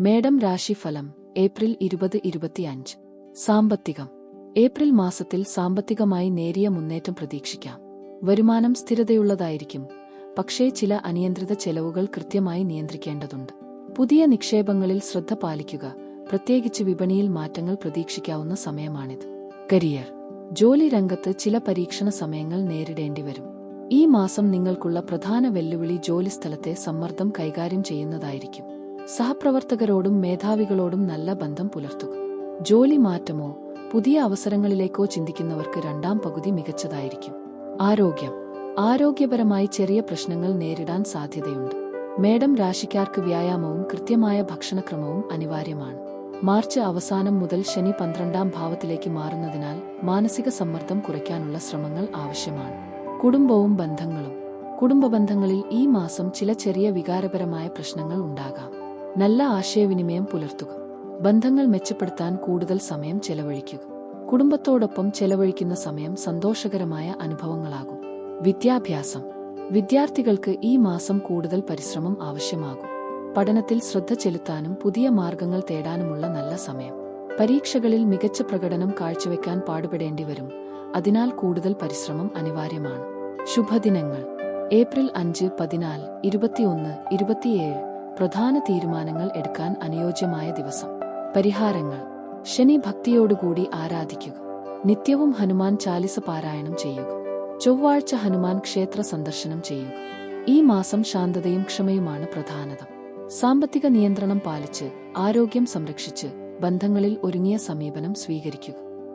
മേടം രാശിഫലം April ഇരുപത് ഇരുപത്തിയഞ്ച്. സാമ്പത്തികം. ഏപ്രിൽ മാസത്തിൽ സാമ്പത്തികമായി നേരിയ മുന്നേറ്റം പ്രതീക്ഷിക്കാം. വരുമാനം സ്ഥിരതയുള്ളതായിരിക്കും. പക്ഷേ ചില അനിയന്ത്രിത ചെലവുകൾ കൃത്യമായി നിയന്ത്രിക്കേണ്ടതുണ്ട്. പുതിയ നിക്ഷേപങ്ങളിൽ ശ്രദ്ധ പാലിക്കുക. പ്രത്യേകിച്ച് വിപണിയിൽ മാറ്റങ്ങൾ പ്രതീക്ഷിക്കാവുന്ന സമയമാണിത്. കരിയർ. ജോലി രംഗത്ത് ചില പരീക്ഷണ സമയങ്ങൾ നേരിടേണ്ടി വരും. ഈ മാസം നിങ്ങൾക്കുള്ള പ്രധാന വെല്ലുവിളി ജോലിസ്ഥലത്തെ സമ്മർദ്ദം കൈകാര്യം ചെയ്യുന്നതായിരിക്കും. സഹപ്രവർത്തകരോടും മേധാവികളോടും നല്ല ബന്ധം പുലർത്തുക. ജോലി മാറ്റമോ പുതിയ അവസരങ്ങളിലേക്കോ ചിന്തിക്കുന്നവർക്ക് രണ്ടാം പകുതി മികച്ചതായിരിക്കും. ആരോഗ്യം. ആരോഗ്യപരമായി ചെറിയ പ്രശ്നങ്ങൾ നേരിടാൻ സാധ്യതയുണ്ട്. മേഡം രാശിക്കാർക്ക് വ്യായാമവും കൃത്യമായ ഭക്ഷണക്രമവും അനിവാര്യമാണ്. മാർച്ച് അവസാനം മുതൽ ശനി പന്ത്രണ്ടാം ഭാവത്തിലേക്ക് മാറുന്നതിനാൽ മാനസിക സമ്മർദ്ദം കുറയ്ക്കാനുള്ള ശ്രമങ്ങൾ ആവശ്യമാണ്. കുടുംബവും ബന്ധങ്ങളും. കുടുംബ ബന്ധങ്ങളിൽ ഈ മാസം ചില ചെറിയ വികാരപരമായ പ്രശ്നങ്ങൾ ഉണ്ടാകാം. നല്ല ആശയവിനിമയം പുലർത്തുക. ബന്ധങ്ങൾ മെച്ചപ്പെടുത്താൻ കൂടുതൽ സമയം ചെലവഴിക്കുക. കുടുംബത്തോടൊപ്പം ചെലവഴിക്കുന്ന സമയം സന്തോഷകരമായ അനുഭവങ്ങളാകും. വിദ്യാഭ്യാസം. വിദ്യാർത്ഥികൾക്ക് ഈ മാസം കൂടുതൽ പരിശ്രമം ആവശ്യമാകും. പഠനത്തിൽ ശ്രദ്ധ ചെലുത്താനും പുതിയ മാർഗങ്ങൾ തേടാനുമുള്ള നല്ല സമയം. പരീക്ഷകളിൽ മികച്ച പ്രകടനം കാഴ്ചവെക്കാൻ പാടുപെടേണ്ടി വരും. അതിനാൽ കൂടുതൽ പരിശ്രമം അനിവാര്യമാണ്. ശുഭദിനങ്ങൾ. ഏപ്രിൽ അഞ്ച് പതിനാല് ഇരുപത്തിയൊന്ന് ഇരുപത്തിയേഴ് പ്രധാന തീരുമാനങ്ങൾ എടുക്കാൻ അനുയോജ്യമായ ദിവസം. പരിഹാരങ്ങൾ. ശനി ഭക്തിയോടുകൂടി ആരാധിക്കുക. നിത്യവും ഹനുമാൻ ചാലിസ പാരായണം ചെയ്യുക. ചൊവ്വാഴ്ച ഹനുമാൻ ക്ഷേത്ര സന്ദർശനം ചെയ്യുക. ഈ മാസം ശാന്തതയും ക്ഷമയുമാണ് പ്രധാനത. സാമ്പത്തിക നിയന്ത്രണം പാലിച്ച് ആരോഗ്യം സംരക്ഷിച്ച് ബന്ധങ്ങളിൽ ഒരുങ്ങിയ സമീപനം സ്വീകരിക്കുക.